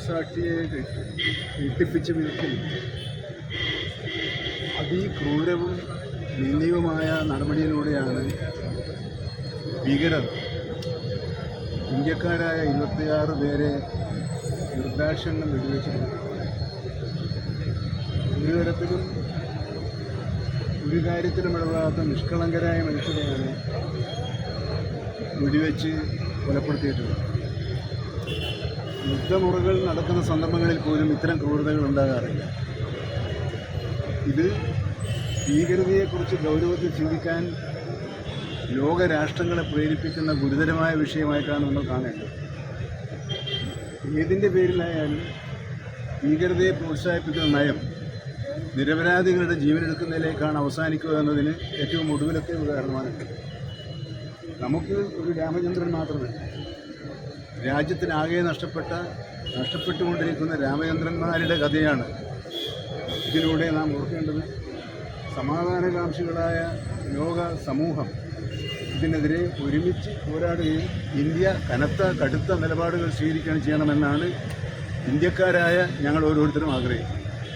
മനസാക്ഷിയെ ഞെട്ടിപ്പിച്ച വിധത്തിൽ അതിക്രൂരവും നിന്ദയുമായ നടപടിയിലൂടെയാണ് ഭീകരർ ഇന്ത്യക്കാരായ ഇരുപത്തിയാറ് പേരെ നിർദ്ദേശങ്ങൾ വെടിവെച്ചിട്ടുണ്ട് ഒരു തരത്തിലും ഒരു കാര്യത്തിലും ഇടപെടാത്ത നിഷ്കളങ്കരായ മനുഷ്യരെയാണ് വെടിവെച്ച് കൊലപ്പെടുത്തിയിട്ടുള്ളത്. യുദ്ധമുറകൾ നടക്കുന്ന സന്ദർഭങ്ങളിൽ പോലും ഇത്തരം ക്രൂരതകൾ ഉണ്ടാകാറില്ല. ഇത് ഭീകരതയെക്കുറിച്ച് ഗൗരവത്തിൽ ചിന്തിക്കാൻ ലോകരാഷ്ട്രങ്ങളെ പ്രേരിപ്പിക്കുന്ന ഗുരുതരമായ വിഷയമായിട്ടാണ് നമ്മൾ കാണേണ്ടത്. ഏതിന്റെ പേരിലായാലും ഭീകരതയെ പ്രോത്സാഹിപ്പിക്കുന്ന നയം നിരപരാധികളുടെ ജീവനെടുക്കുന്നതിലേക്കാണ് അവസാനിക്കുക എന്നതിന് ഏറ്റവും ഒടുവിലത്തെ ഉദാഹരണമാണ് നമുക്ക് ഒരു രാമചന്ദ്രൻ മാത്രമല്ല. രാജ്യത്തിനാകെ നഷ്ടപ്പെട്ട നഷ്ടപ്പെട്ടുകൊണ്ടിരിക്കുന്ന രാമചന്ദ്രന്മാരുടെ കഥയാണ് ഇതിലൂടെ നാം ഓർക്കേണ്ടത്. സമാധാനകാംക്ഷികളായ ലോക സമൂഹം ഇതിനെതിരെ ഒരുമിച്ച് പോരാടുകയും ഇന്ത്യ കനത്ത കടുത്ത നിലപാടുകൾ സ്വീകരിക്കുകയും ചെയ്യണമെന്നാണ് ഇന്ത്യക്കാരായ ഞങ്ങൾ ഓരോരുത്തരും ആഗ്രഹിക്കുന്നത്.